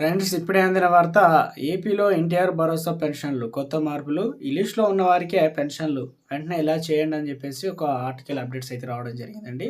Friends ఇప్పుడే అందిన వార్త ఏపీలో ఎన్టీఆర్ భరోసా పెన్షన్లు. కొత్త మార్పులు. ఈ లిస్ట్లో ఉన్న వారికే పెన్షన్లు. వెంటనే ఇలా చేయండి అని చెప్పేసి ఒక ఆర్టికల్ అప్డేట్స్ అయితే రావడం జరిగిందండి.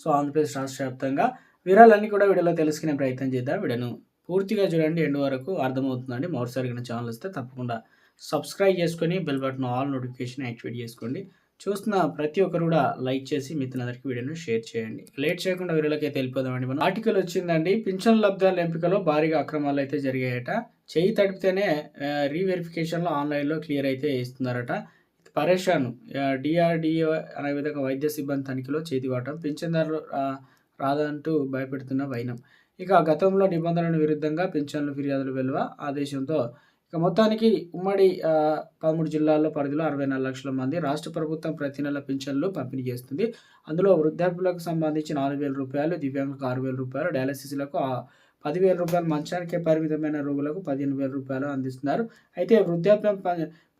సో ఆంధ్రప్రదేశ్ రాష్ట్ర వ్యాప్తంగా వివరాలన్నీ కూడా వీడియోలో తెలుసుకునే ప్రయత్నం చేద్దాం. వీడియోను పూర్తిగా చూడండి. ఎండు వరకు అర్థమవుతుందండి. మరోసారి ఛానల్ వస్తే తప్పకుండా సబ్స్క్రైబ్ చేసుకొని bell button all notification activate చేసుకోండి. చూస్తున్న ప్రతి ఒక్కరు కూడా లైక్ చేసి మిత్రులందరికీ వీడియోను షేర్ చేయండి. లేట్ చేయకుండా వీడియోలోకి వెళ్ళిపోదామండి. మనం ఆర్టికల్ వచ్చిందండి. పింఛన్ లబ్ధాల ఎంపికలో భారీగా అక్రమాలు అయితే జరిగాయట. చేయి తడిపితేనే రీవెరిఫికేషన్లో ఆన్లైన్లో క్లియర్ అయితే ఇస్తున్నారట పరేషాన్ డిఆర్డిఏ అనే విధంగా వైద్య సిబ్బంది తనిఖీలో చేతివాటం పింఛన్దారులు రాదంటూ భయపెడుతున్న వైనం. ఇక గతంలో నిబంధనల విరుద్ధంగా పింఛన్లు ఫిర్యాదులు వెలువ ఆదేశంతో ఇక మొత్తానికి ఉమ్మడి పదమూడు జిల్లాల్లో పరిధిలో అరవై నాలుగు లక్షల మంది రాష్ట్ర ప్రభుత్వం ప్రతి నెల పింఛన్లు పంపిణీ చేస్తుంది. అందులో వృద్ధాప్యులకు సంబంధించి నాలుగు వేల రూపాయలు దివ్యాంగులకు ఆరు వేల రూపాయలు డయాలసిస్లకు పదివేల రూపాయలు మంచానికే పరిమితమైన రోగులకు పదిహేను వేల రూపాయలు అందిస్తున్నారు. అయితే వృద్ధాప్యం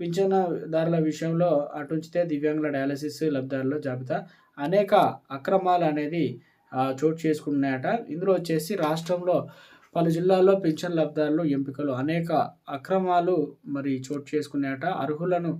పింఛనదారుల విషయంలో అటుంచితే దివ్యాంగుల డయాలసిస్ లబ్ధారుల జాబితా అనేక అక్రమాలు అనేది చోటు చేసుకున్నాయట. ఇందులో వచ్చేసి రాష్ట్రంలో పలు జిల్లాల్లో పెన్షన్ లబ్ధారులు ఎంపికలు. అనేక అక్రమాలు మరి చోటు చేసుకునేట అర్హులను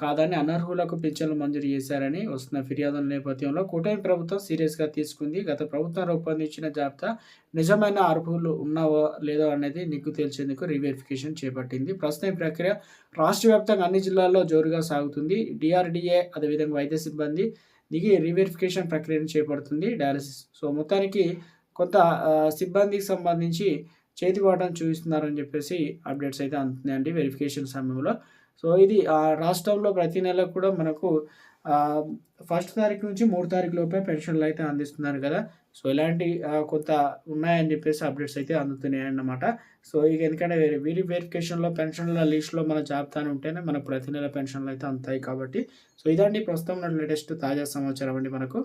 కాదని అనర్హులకు పెన్షన్లు మంజూరు చేశారని వస్తున్న ఫిర్యాదుల నేపథ్యంలో కూటమి ప్రభుత్వం సీరియస్గా తీసుకుంది. గత ప్రభుత్వం రూపొందించిన జాబితా నిజమైన అర్హులు ఉన్నావో లేదో అనేది నిగ్గు తేల్చేందుకు రీవెరిఫికేషన్ చేపట్టింది. ప్రస్తుతం ఈ ప్రక్రియ రాష్ట్ర వ్యాప్తంగా అన్ని జిల్లాల్లో జోరుగా సాగుతుంది. డిఆర్డిఏ అదేవిధంగా వైద్య సిబ్బంది దిగి రీవెరిఫికేషన్ ప్రక్రియను చేపడుతుంది. డయాలసిస్. సో మొత్తానికి కొంత సిబ్బందికి సంబంధించి చేతివాటం చూపిస్తున్నారని చెప్పేసి అప్డేట్స్ అయితే అందుతున్నాయండి వెరిఫికేషన్ సమయంలో. సో ఇది రాష్ట్రంలో ప్రతి నెల కూడా మనకు ఫస్ట్ తారీఖు నుంచి మూడు తారీఖు లోపే పెన్షన్లు అయితే అందిస్తున్నారు కదా. సో ఇలాంటి కొంత ఉన్నాయని చెప్పేసి అప్డేట్స్ అయితే అందుతున్నాయి అన్నమాట సో ఇక ఎందుకంటే వీరి వెరిఫికేషన్లో పెన్షన్ల లిస్ట్లో మన జాబితాను ఉంటేనే మనకు ప్రతి నెల పెన్షన్లు అయితే అందుతాయి కాబట్టి. సో ఇదండి ప్రస్తుతం లేటెస్ట్ తాజా సమాచారం అండి మనకు.